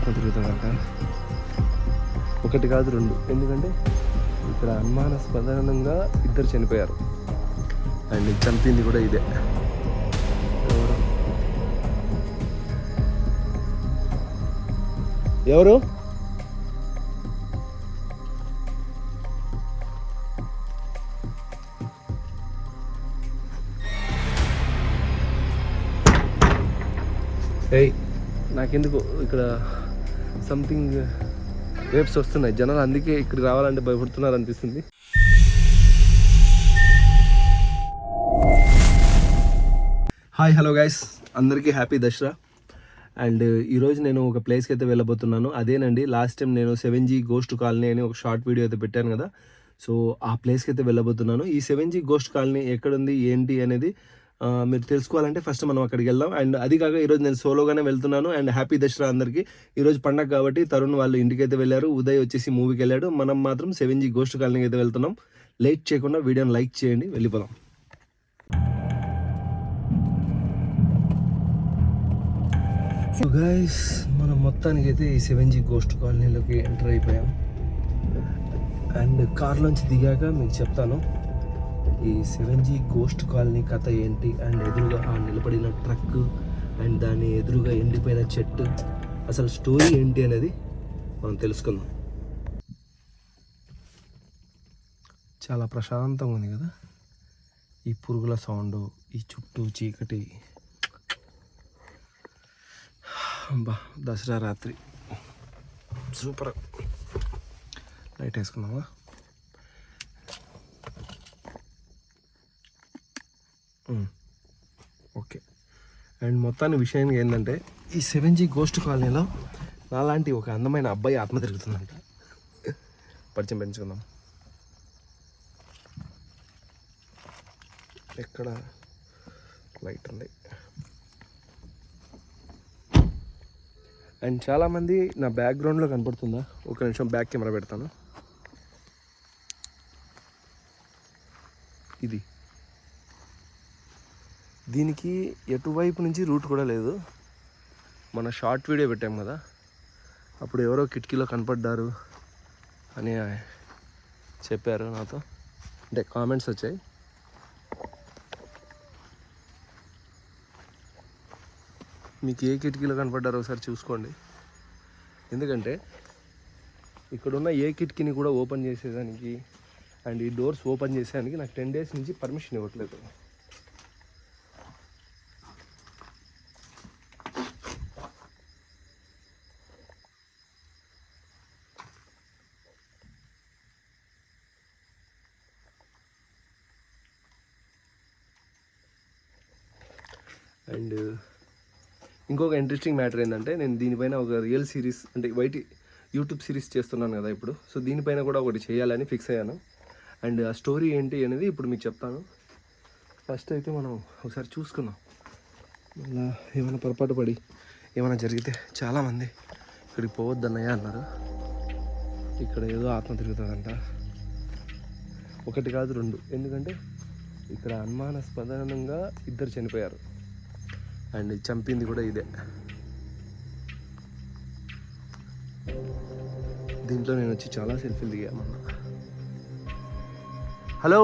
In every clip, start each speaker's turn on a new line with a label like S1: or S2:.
S1: ఆత్మ తిరుగుతుందంట ఒకటి కాదు రెండు. ఎందుకంటే ఇక్కడ అనుమానాస్పదంగా ఇద్దరు చనిపోయారు. అండ్ చంపింది కూడా ఇదే. ఎవరు? ఎవరు? ఏయ్ నాకెందుకు ఇక్కడ సంథింగ్ వేవ్స్ uh, వస్తున్నాయి. జనాలు అందుకే ఇక్కడికి రావాలంటే భయపడుతున్నారు అనిపిస్తుంది. హాయ్ హలో గైస్ అందరికీ హ్యాపీ దసరా. అండ్ uh, ఈరోజు నేను ఒక ప్లేస్కి అయితే వెళ్ళబోతున్నాను. అదేనండి లాస్ట్ టైం నేను సెవెన్ జీ గోస్ట్ కాలనీ అని ఒక షార్ట్ వీడియో అయితే పెట్టాను కదా. సో ఆ ప్లేస్కి అయితే వెళ్ళబోతున్నాను. ఈ సెవెన్ జీ గోస్ట్ కాలనీ ఎక్కడుంది ఏంటి అనేది మీరు తెలుసుకోవాలంటే ఫస్ట్ మనం అక్కడికి వెళ్దాం. అండ్ అది కాక ఈరోజు నేను సోలోగానే వెళ్తున్నాను. అండ్ హ్యాపీ దసరా అందరికీ. ఈరోజు పండగ కాబట్టి తరుణ్ వాళ్ళు ఇంటికి అయితే వెళ్ళారు. ఉదయ్ వచ్చేసి మూవీకి వెళ్ళాడు. మనం మాత్రం సెవెన్ జీ గోస్ట్ కాలనీకి అయితే వెళ్తున్నాం. లేట్ చేయకుండా వీడియోని లైక్ చేయండి. వెళ్ళిపోదాం. గైస్ మనం మొత్తానికి అయితే ఈ సెవెన్ జీ గోస్ట్ కాలనీలోకి ఎంటర్ అయిపోయాం. అండ్ కార్లోంచి దిగాక మీకు చెప్తాను. ఈ సెవెన్ జీ గోస్ట్ కాలనీ కథ ఏంటి? అండ్ ఎదురుగా ఆ నిలబడిన ట్రక్ అండ్ దాని ఎదురుగా ఎండిపోయిన చెట్టు. అసలు స్టోరీ ఏంటి అనేది మనం తెలుసుకుందాం. చాలా ప్రశాంతంగా ఉంది కదా? ఈ పురుగుల సౌండ్ ఈ చుట్టూ చీకటి. అబ్బా దసరా రాత్రి. సూపర్. లైట్ వేసుకున్నావా ఓకే. అండ్ మొత్తాన్ని విషయానికి ఏంటంటే ఈ సెవెన్ జీ గోస్ట్ కాలనీలో నాలాంటి ఒక అందమైన అబ్బాయి ఆత్మ తిరుగుతుందంట. పరిచయం పెంచుకుందాం. ఎక్కడ లైట్ ఉంది? అండ్ చాలామంది నా బ్యాక్గ్రౌండ్లో కనపడుతుందా? ఒక నిమిషం బ్యాక్ కెమెరా పెడతాను. ఇది. దీనికి ఎటువైపు నుంచి రూట్ కూడా లేదు. మన షార్ట్ వీడియో పెట్టాం కదా. అప్పుడు ఎవరో కిటికీలో కనపడ్డారు అని చెప్పారు నాతో. అంటే కామెంట్స్ వచ్చాయి. మీకు ఏ కిటికీలో కనపడ్డారో ఒకసారి చూసుకోండి. ఎందుకంటే ఇక్కడున్న ఏ కిటికీని కూడా ఓపెన్ చేసేదానికి అండ్ ఈ డోర్స్ ఓపెన్ చేసేదానికి నాకు టెన్ డేస్ నుంచి పర్మిషన్ ఇవ్వట్లేదు అండ్ ఇంకొక ఇంట్రెస్టింగ్ మ్యాటర్ ఏంటంటే నేను దీనిపైన ఒక రియల్ సిరీస్ అంటే వైటి యూట్యూబ్ సిరీస్ చేస్తున్నాను కదా ఇప్పుడు. సో దీనిపైన కూడా ఒకటి చేయాలని ఫిక్స్ అయ్యాను. అండ్ ఆ స్టోరీ ఏంటి అనేది ఇప్పుడు మీకు చెప్తాను. ఫస్ట్ అయితే మనం ఒకసారి చూసుకుందాం. మళ్ళా ఏమైనా పొరపాటు పడి ఏమైనా జరిగితే చాలామంది ఇక్కడికి పోవద్దన్నయ్య అన్నారు. ఇక్కడ ఏదో ఆత్మ తిరుగుతుందంట. ఒకటి కాదు రెండు. ఎందుకంటే ఇక్కడ అనుమానాస్పదంగా ఇద్దరు చనిపోయారు. అండ్ చంపింది కూడా ఇదే. దీంట్లో నేను వచ్చి చాలా సెల్ఫీలు దిగామన్నా హలో?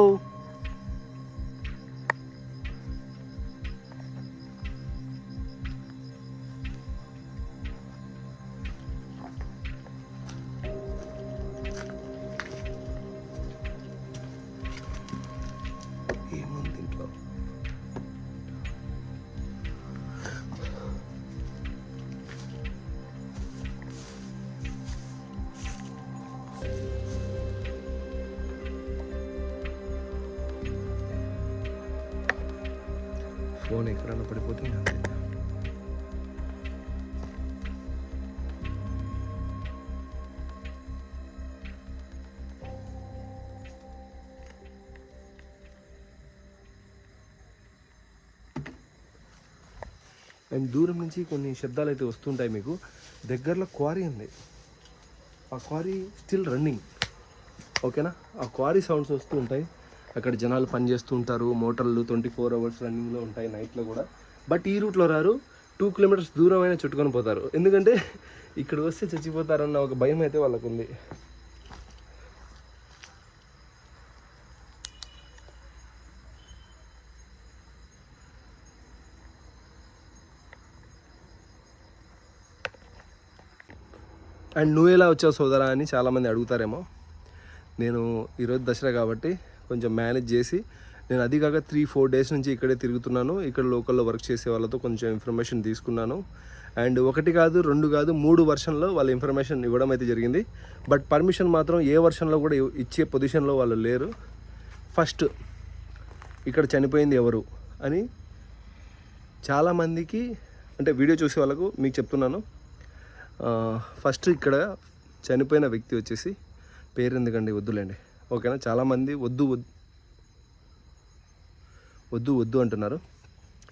S1: ఫోన్ ఎక్కడన్నా పడిపోతే అండ్ దూరం నుంచి కొన్ని శబ్దాలు అయితే వస్తుంటాయి మీకు. దగ్గరలో క్వారీ ఉంది. ఆ క్వారీ స్టిల్ రన్నింగ్. ఓకేనా? ఆ క్వారీ సౌండ్స్ వస్తూ ఉంటాయి. అక్కడ జనాలు పనిచేస్తూ ఉంటారు. మోటార్లు ట్వంటీ ఫోర్ అవర్స్ రన్నింగ్లో ఉంటాయి నైట్లో కూడా. బట్ ఈ రూట్లో రారు. టూ కిలోమీటర్స్ దూరం అయినా చుట్టుకొని పోతారు. ఎందుకంటే ఇక్కడ వస్తే చచ్చిపోతారన్న ఒక భయం అయితే వాళ్ళకు ఉంది అండ్ నువ్వు ఎలా వచ్చావు సోదరా అని చాలామంది అడుగుతారేమో. నేను ఈరోజు దసరా కాబట్టి కొంచెం మేనేజ్ చేసి నేను అది కాక త్రీ ఫోర్ డేస్ నుంచి ఇక్కడే తిరుగుతున్నాను. ఇక్కడ లోకల్లో వర్క్ చేసే వాళ్ళతో కొంచెం ఇన్ఫర్మేషన్ తీసుకున్నాను. అండ్ ఒకటి కాదు రెండు కాదు మూడు వర్షన్లో వాళ్ళ ఇన్ఫర్మేషన్ ఇవ్వడం అయితే జరిగింది. బట్ పర్మిషన్ మాత్రం ఏ వర్షన్లో కూడా ఇచ్చే పొజిషన్లో వాళ్ళు లేరు. ఫస్ట్ ఇక్కడ చనిపోయింది ఎవరు అని చాలామందికి అంటే వీడియో చూసే వాళ్ళకు మీకు చెప్తున్నాను. ఫస్ట్ ఇక్కడ చనిపోయిన వ్యక్తి వచ్చేసి పేరు ఎందుకండి వద్దులేండి. ఓకేనా? చాలామంది వద్దు వద్దు. వద్దు వద్దు అంటున్నారు.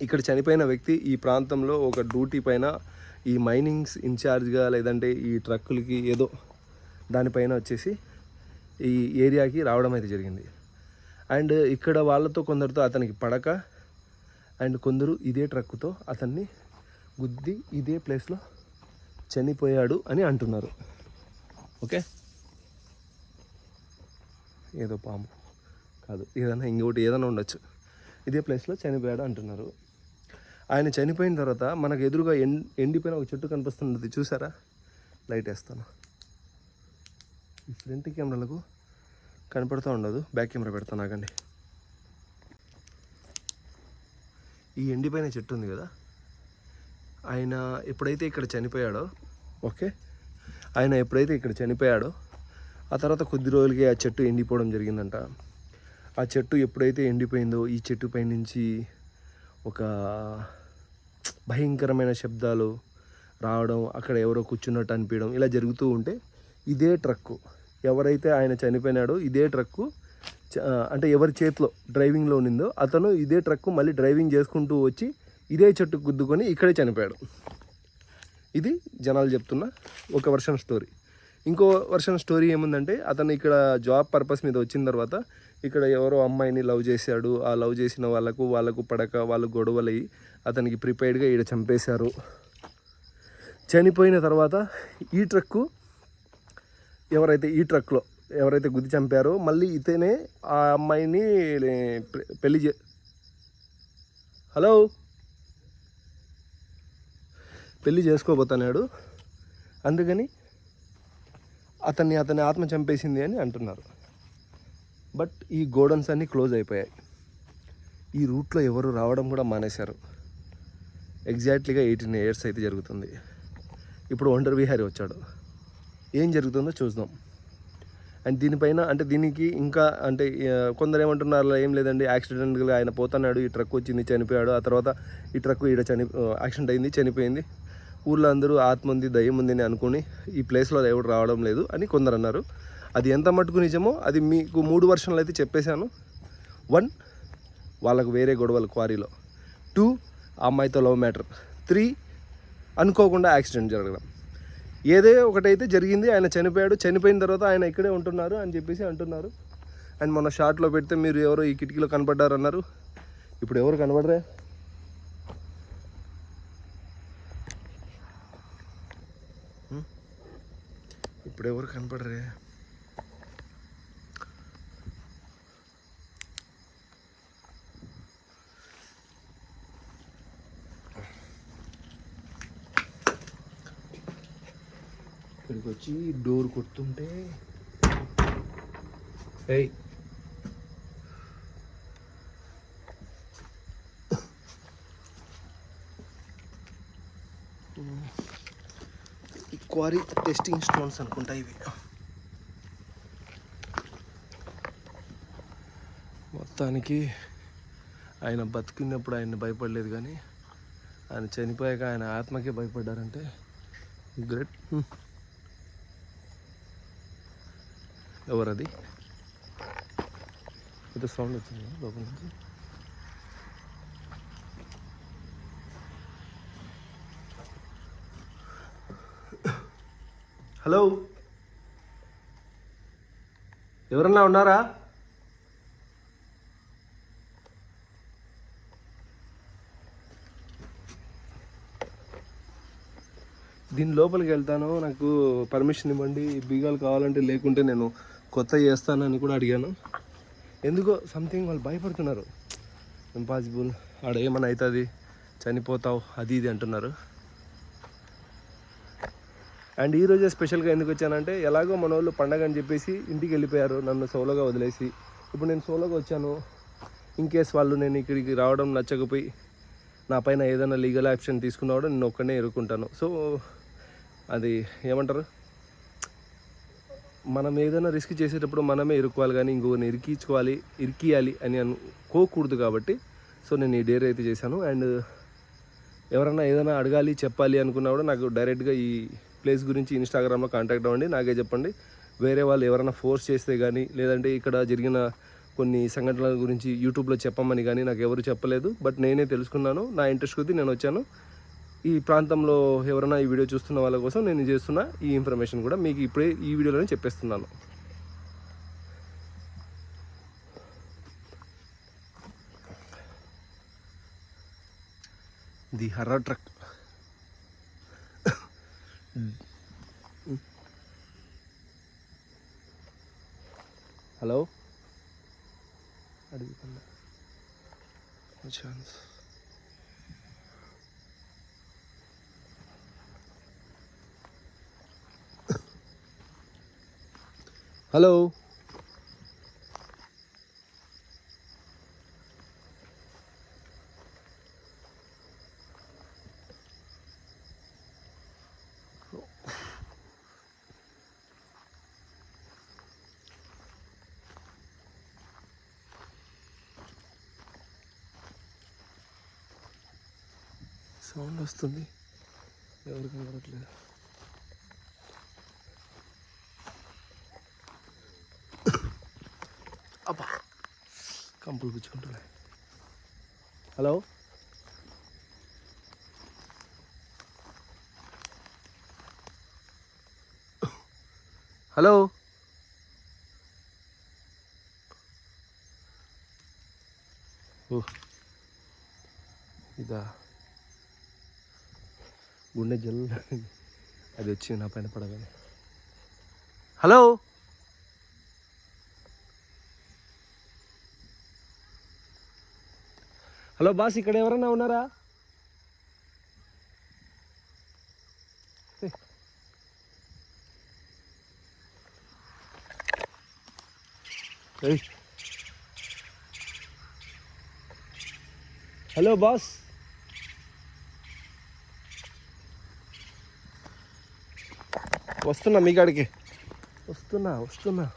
S1: ఇక్కడ చనిపోయిన వ్యక్తి ఈ ప్రాంతంలో ఒక డ్యూటీ పైన ఈ మైనింగ్స్ ఇన్ఛార్జ్గా లేదంటే ఈ ట్రక్కులకి ఏదో దానిపైన వచ్చేసి ఈ ఏరియాకి రావడం అయితే జరిగింది. అండ్ ఇక్కడ వాళ్ళతో కొందరితో అతనికి పడక అండ్ కొందరు ఇదే ట్రక్కుతో అతన్ని గుద్ది ఇదే ప్లేస్లో చనిపోయాడు అని అంటున్నారు. ఓకే? ఏదో పాము. కాదు ఏదైనా ఇంకొకటి ఏదైనా ఉండొచ్చు. ఇదే ప్లేస్లో చనిపోయాడు అంటున్నారు. ఆయన చనిపోయిన తర్వాత మనకు ఎదురుగా ఎండ్ ఎండిపోయిన ఒక చెట్టు కనిపిస్తున్నది. చూసారా? లైట్ వేస్తాను. ఈ ఫ్రంట్ కెమెరాలకు కనపడుతూ ఉండదు. బ్యాక్ కెమెరా పెడతాను ఆగండి. ఈ ఎండిపోయిన చెట్టు ఉంది కదా? ఆయన ఎప్పుడైతే ఇక్కడ చనిపోయాడో ఓకే? ఆయన ఎప్పుడైతే ఇక్కడ చనిపోయాడో ఆ తర్వాత కొద్ది రోజులకి ఆ చెట్టు ఎండిపోవడం జరిగిందంట. ఆ చెట్టు ఎప్పుడైతే ఎండిపోయిందో ఈ చెట్టు పై నుంచి ఒక భయంకరమైన శబ్దాలు రావడం అక్కడ ఎవరో కూర్చున్నట్టు అనిపించడం ఇలా జరుగుతూ ఉంటే ఇదే ట్రక్కు. ఎవరైతే ఆయన చనిపోయినాడో ఇదే ట్రక్కు చ- అంటే ఎవరి చేతిలో డ్రైవింగ్లో ఉన్నిందో అతను ఇదే ట్రక్కు మళ్ళీ డ్రైవింగ్ చేసుకుంటూ వచ్చి ఇదే చెట్టు గుద్దుకొని ఇక్కడే చనిపోయాడు. ఇది జనాలు చెప్తున్న ఒక వర్షన్ స్టోరీ. ఇంకో వర్షన్ స్టోరీ ఏముందంటే అతను ఇక్కడ జాబ్ పర్పస్ మీద వచ్చిన తర్వాత ఇక్కడ ఎవరో అమ్మాయిని లవ్ చేశాడు. ఆ లవ్ చేసిన వాళ్ళకు వాళ్ళకు పడక వాళ్ళు గొడవలయ్యి అతనికి ప్రిపేర్డ్గా ఈడ చంపేశారు. చనిపోయిన తర్వాత ఈ ట్రక్కు ఎవరైతే ఈ ట్రక్లో ఎవరైతే గుద్ది చంపారో మళ్ళీ ఇతనే ఆ అమ్మాయిని పె- పెళ్ళి చే హలో? పెళ్ళి చేసుకోబోతున్నాడు. అందుకని అతన్ని అతని ఆత్మ చంపేసింది అని అంటున్నారు. బట్ ఈ గోడన్స్ అన్నీ క్లోజ్ అయిపోయాయి. ఈ రూట్లో ఎవరు రావడం కూడా మానేశారు. ఎగ్జాక్ట్లీగా ఎయిటీన్ ఇయర్స్ అయితే జరుగుతుంది. ఇప్పుడు వండర్ విహారీ వచ్చాడు. ఏం జరుగుతుందో చూద్దాం. అండ్ దీనిపైన అంటే దీనికి ఇంకా అంటే కొందరు ఏమంటున్నారు "అలా ఏం లేదండి యాక్సిడెంట్గా ఆయన పోతున్నాడు ఈ ట్రక్ వచ్చింది చనిపోయాడు ఆ తర్వాత ఈ ట్రక్ ఈడ చని యాక్సిడెంట్ అయింది చనిపోయింది. ఊర్లో అందరూ ఆత్మ ఉంది దయ్యం ఉంది అని అనుకుని ఈ ప్లేస్లో ఎవరు రావడం లేదు అని కొందరు అన్నారు. అది ఎంత మటుకు నిజమో అది మీకు మూడు వర్షన్లు అయితే చెప్పేశాను. వన్ వాళ్ళకు వేరే గొడవలు క్వారీలో. టూ ఆ అమ్మాయితో లవ్ మ్యాటర్ త్రీ అనుకోకుండా యాక్సిడెంట్ జరగడం. ఏదే ఒకటైతే జరిగింది ఆయన చనిపోయాడు చనిపోయిన తర్వాత ఆయన ఇక్కడే ఉంటున్నారు అని చెప్పేసి అంటున్నారు. అండ్ మొన్న షార్ట్లో పెడితే మీరు ఎవరో ఈ కిటికీలో కనపడ్డారు అన్నారు ఇప్పుడు ఎవరు కనబడరా ఇప్పుడు ఎవరు కనపడరే? ఇక్కడికి వచ్చి డోర్ కొడుతుంటే ఏయ్. ఈ క్వారీ టెస్టింగ్ స్టోన్స్ అనుకుంటా ఇవి. మొత్తానికి ఆయన బతుకున్నప్పుడు ఆయన భయపడలేదు కానీ ఆయన చనిపోయాక ఆయన ఆత్మకే భయపడ్డారంటే గ్రేట్. ఎవరది? ఏదో సౌండ్ వచ్చింది లోపల నుంచి. హలో. ఎవరన్నా ఉన్నారా? దీని లోపలికి వెళ్తాను. నాకు పర్మిషన్ ఇవ్వండి. బీగాలు కావాలంటే లేకుంటే నేను కొత్త చేస్తానని కూడా అడిగాను. ఎందుకో సంథింగ్ వాళ్ళు భయపడుతున్నారు. ఇంపాసిబుల్ ఆడ ఏమైనా అవుతుంది? చనిపోతావు. అది ఇది అంటున్నారు. అండ్ ఈరోజే స్పెషల్గా ఎందుకు వచ్చానంటే ఎలాగో మన వాళ్ళు పండగ అని చెప్పేసి ఇంటికి వెళ్ళిపోయారు నన్ను సోలోగా వదిలేసి. ఇప్పుడు నేను సోలోగా వచ్చాను. ఇన్ కేస్ వాళ్ళు నేను ఇక్కడికి రావడం నచ్చకపోయి నా పైన ఏదైనా లీగల్ యాక్షన్ తీసుకున్నా కూడా నేను ఒక్కనే ఎరుకుంటాను సో అది ఏమంటారు? మనం ఏదైనా రిస్క్ చేసేటప్పుడు మనమే ఇరుక్కోవాలి కానీ ఇంకొకరిని ఇరికించుకోవాలి ఇరికియాలి అని అనుకోకూడదు కాబట్టి సో నేను ఈ డేర్ అయితే చేశాను. అండ్ ఎవరైనా ఏదైనా అడగాలి చెప్పాలి అనుకున్నా కూడా నాకు డైరెక్ట్గా ఈ ప్లేస్ గురించి ఇన్స్టాగ్రామ్లో కాంటాక్ట్ అవ్వండి. నాకే చెప్పండి. వేరే వాళ్ళు ఎవరైనా ఫోర్స్ చేస్తే కానీ లేదంటే ఇక్కడ జరిగిన కొన్ని సంఘటనల గురించి యూట్యూబ్లో చెప్పమని కానీ నాకు ఎవరు చెప్పలేదు. బట్ నేనే తెలుసుకున్నాను. నా ఇంట్రెస్ట్ కొద్దీ నేను వచ్చాను. ఈ ప్రాంతంలో ఎవరైనా ఈ వీడియో చూస్తున్న వాళ్ళ కోసం నేను చేస్తున్న ఈ ఇన్ఫర్మేషన్ కూడా మీకు ఇప్పుడే ఈ వీడియోలోనే చెప్పేస్తున్నాను. The horror truck. హలో అడుగుతున్నా ఛాన్స్ హలో సౌండ్ వస్తుంది. ఎవరు కనబడట్లేదు అబ్బా కంపులు గుచ్చుకుంటున్నాయి. హలో? హలో ఓ ఇదా గుండె జల్ అది వచ్చి నా పైన పడగానే. హలో? హలో బాస్ ఇక్కడ ఎవరన్నా ఉన్నారా? Hello boss. వస్తున్నా మీ కాడికి. వస్తున్నా వస్తున్నా.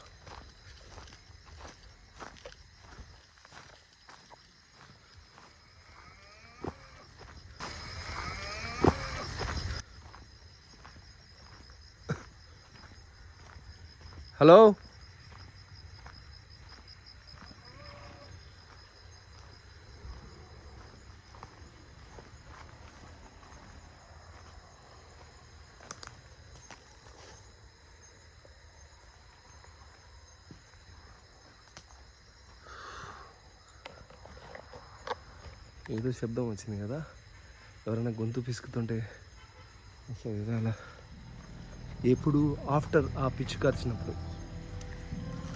S1: హలో? ఏదో శబ్దం వచ్చింది కదా. ఎవరైనా గొంతు పిసుకుతుంటే అసలు ఏదో అలా. ఎప్పుడు ఆఫ్టర్ ఆ పిచ్చుక వచ్చినప్పుడు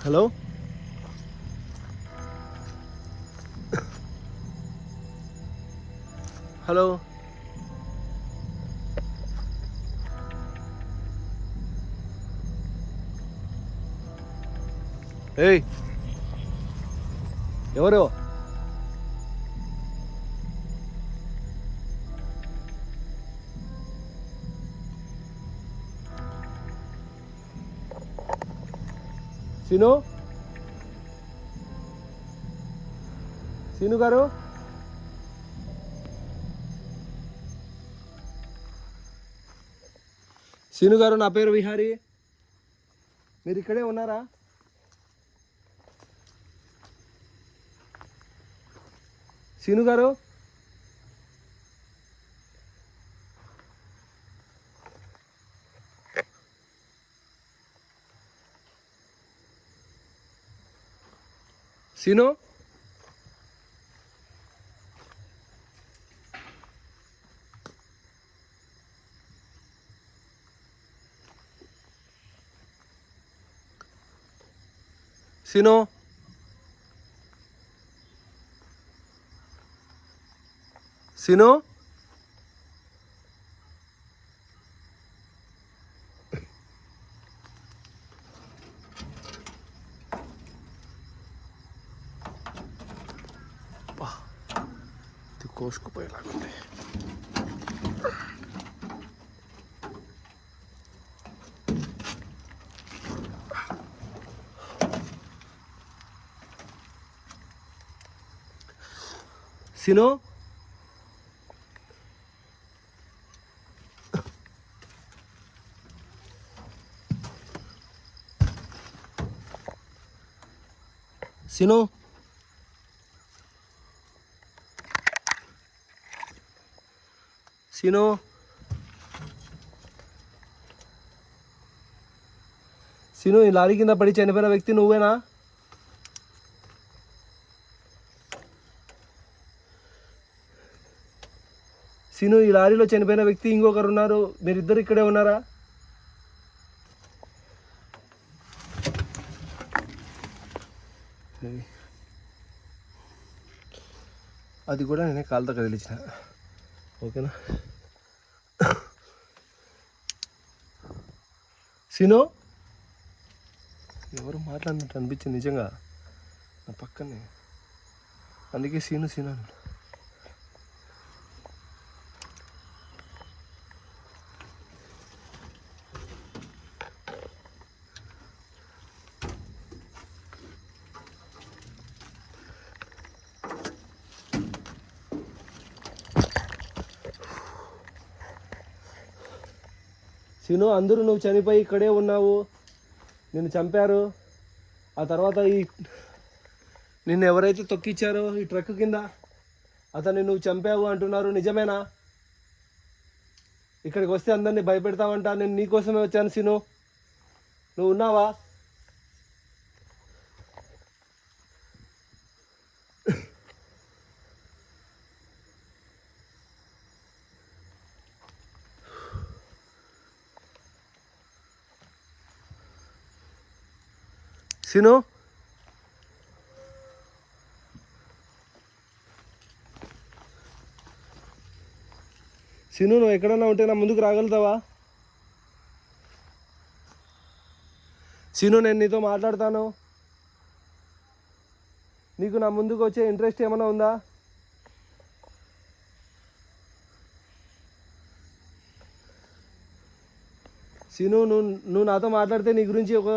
S1: హలో? హలో? ఏయ్! ఎవరు? సిను? సిను గారు? సిను గారు నా పేరు విహారి. మీరు ఇక్కడే ఉన్నారా? సిను గారు? Si no, si no, si no, కోసుకుపోయేలాగుంది సీను సీను సీను సీను ఈ లారీ కింద పడి చనిపోయిన వ్యక్తి నువ్వేనా? సీను ఈ లారీలో చనిపోయిన వ్యక్తి ఇంకొకరు ఉన్నారు? మీరిద్దరు ఇక్కడే ఉన్నారా? అది కూడా నేనే కాలుతో కదిలించిన. ఓకేనా? సీను ఎవరు మాట్లాడినట్టు అనిపించింది నిజంగా? నా పక్కనే. అందుకే సీను సీను అన్నాడు. సీను అందరూ నువ్వు చనిపోయి ఇక్కడే ఉన్నావు. నిన్ను చంపారు. ఆ తర్వాత ఈ నిన్ను ఎవరైతే తొక్కిచ్చారో ఈ ట్రక్ కింద అతన్ని నువ్వు చంపావు అంటున్నారు. నిజమేనా? ఇక్కడికి వస్తే అందరినీ భయపెడతావంట. నేను నీకోసమే వచ్చాను సినో. నువ్వు ఉన్నావా? సిను. సిను నువ్వు ఎక్కడన్నా ఉంటే నా ముందుకు రాగలుగుతావా? సిను నేను నీతో మాట్లాడతాను. నీకు నా ముందుకు వచ్చే ఇంట్రెస్ట్ ఏమైనా ఉందా? సిను నువ్వు నువ్వు నాతో మాట్లాడితే నీ గురించి ఒక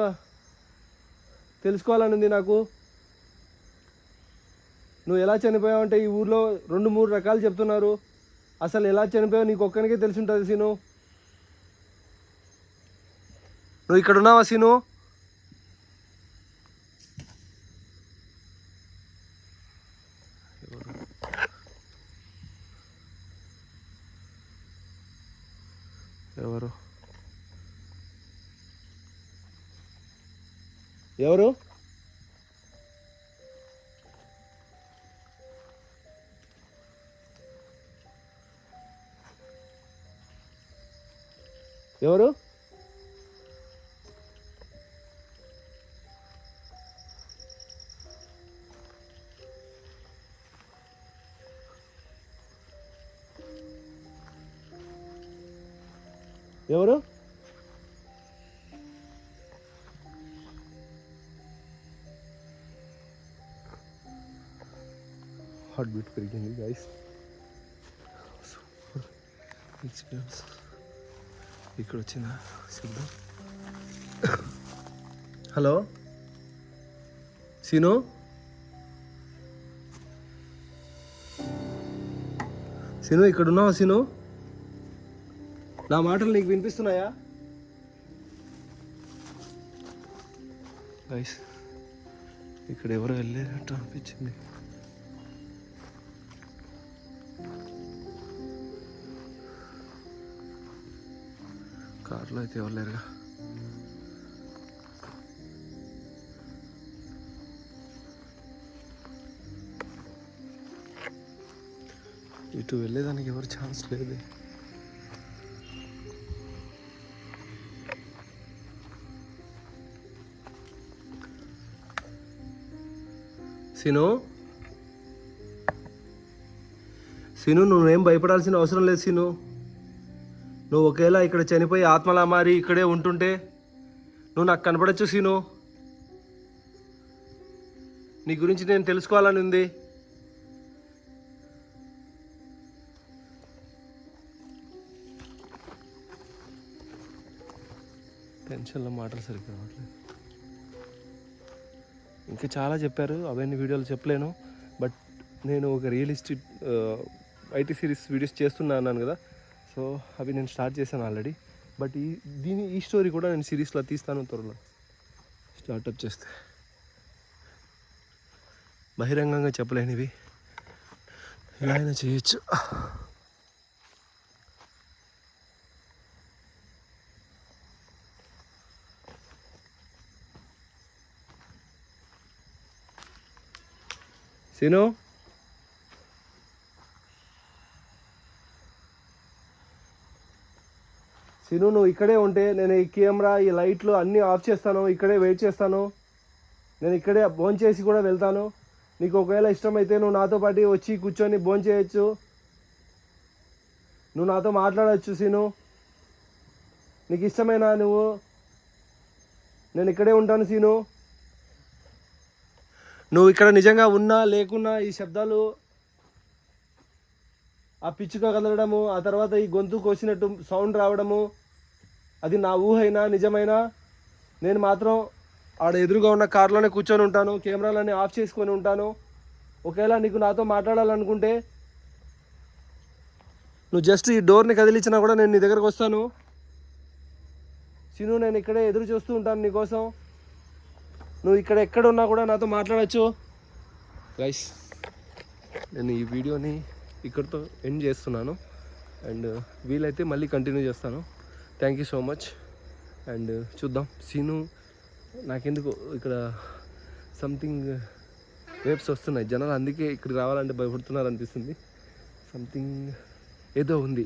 S1: తెలుసుకోవాలని ఉంది నాకు. నువ్వు ఎలా చనిపోయావు అంటే ఈ ఊర్లో రెండు మూడు రకాలు చెప్తున్నారు. అసలు ఎలా చనిపోయావు నీకు ఒక్కనికే తెలిసి ఉంటుంది సీను. నువ్వు ఇక్కడ ఉన్నావా సీను? ఎవరు? ఎవరు? ఎవరు? ఎవరు? హార్ట్ బీట్ పెరిగింది గైస్ ఎక్స్పీరియన్స్ ఇక్కడ వచ్చిన శబ్దం హలో సీను సీను ఇక్కడ ఉన్నావా సీను నా మాటలు నీకు వినిపిస్తున్నాయా? గైస్ ఇక్కడ ఎవరు వెళ్ళేటట్టు అనిపించింది. కార్లో అయితే ఎవరు లేరుగా ఇటు వెళ్ళేదానికి ఎవరు ఛాన్స్ లేదు సిను సిను నువ్వేం భయపడాల్సిన అవసరం లేదు సిను నువ్వు ఒకేలా ఇక్కడ చనిపోయి ఆత్మలా మారి ఇక్కడే ఉంటుంటే నువ్వు నాకు కనపడచ్చు సీను. నీ గురించి నేను తెలుసుకోవాలని ఉంది. టెన్షన్లో మాటలు సరిగ్గా రావట్లేదు. ఇంకా చాలా చెప్పారు అవన్నీ వీడియోలు చెప్పలేను. బట్ నేను ఒక రియలిస్టిక్ ఐటీ సిరీస్ వీడియోస్ చేస్తున్నా అన్నాను కదా సో అవి నేను స్టార్ట్ చేశాను ఆల్రెడీ. బట్ ఈ దీని ఈ స్టోరీ కూడా నేను సిరీస్లో తీస్తాను త్వరలో. స్టార్టప్ చేస్తే. బహిరంగంగా చెప్పలేనివి. ఇలా అయినా చేయొచ్చు. సినో సిను నువ్వు ఇక్కడే ఉంటే నేను ఈ కెమెరా ఈ లైట్లు అన్నీ ఆఫ్ చేస్తాను ఇక్కడే వెయిట్ చేస్తాను. నేను ఇక్కడే భోంచేసి చేసి కూడా వెళ్తాను. నీకు ఒకవేళ ఇష్టమైతే నువ్వు నాతో పాటు వచ్చి కూర్చొని భోంచేయచ్చు చేయొచ్చు. నువ్వు నాతో మాట్లాడవచ్చు సీను. నీకు ఇష్టమేనా నువ్వు. నేను ఇక్కడే ఉంటాను సీను. నువ్వు ఇక్కడ నిజంగా ఉన్నా లేకున్నా ఈ శబ్దాలు ఆ పిచ్చుక కదలడము ఆ తర్వాత ఈ గొంతు కోసినట్టు సౌండ్ రావడము అది నా ఊహైనా నిజమైనా? నేను మాత్రం ఆడ ఎదురుగా ఉన్న కార్లోనే కూర్చొని ఉంటాను కెమెరాలన్నీ ఆఫ్ చేసుకొని ఉంటాను. ఒకవేళ నీకు నాతో మాట్లాడాలనుకుంటే నువ్వు జస్ట్ ఈ డోర్ని కదిలించినా కూడా నేను నీ దగ్గరకు వస్తాను. సిను నేను ఇక్కడే ఎదురు చూస్తూ ఉంటాను నీకోసం. నువ్వు ఇక్కడ ఎక్కడ ఉన్నా కూడా నాతో మాట్లాడచ్చు. గైస్ నేను ఈ వీడియోని ఇక్కడితో ఎండ్ చేస్తున్నాను. అండ్ uh, వీలైతే మళ్ళీ కంటిన్యూ చేస్తాను. Thank you so much and చూద్దాం. సీను నాకెందుకు ఇక్కడ సంథింగ్ వేవ్స్ uh, వస్తున్నాయి. జనాలు అందుకే ఇక్కడికి రావాలంటే భయపడుతున్నారు అనిపిస్తుంది. సంథింగ్ ఏదో ఉంది.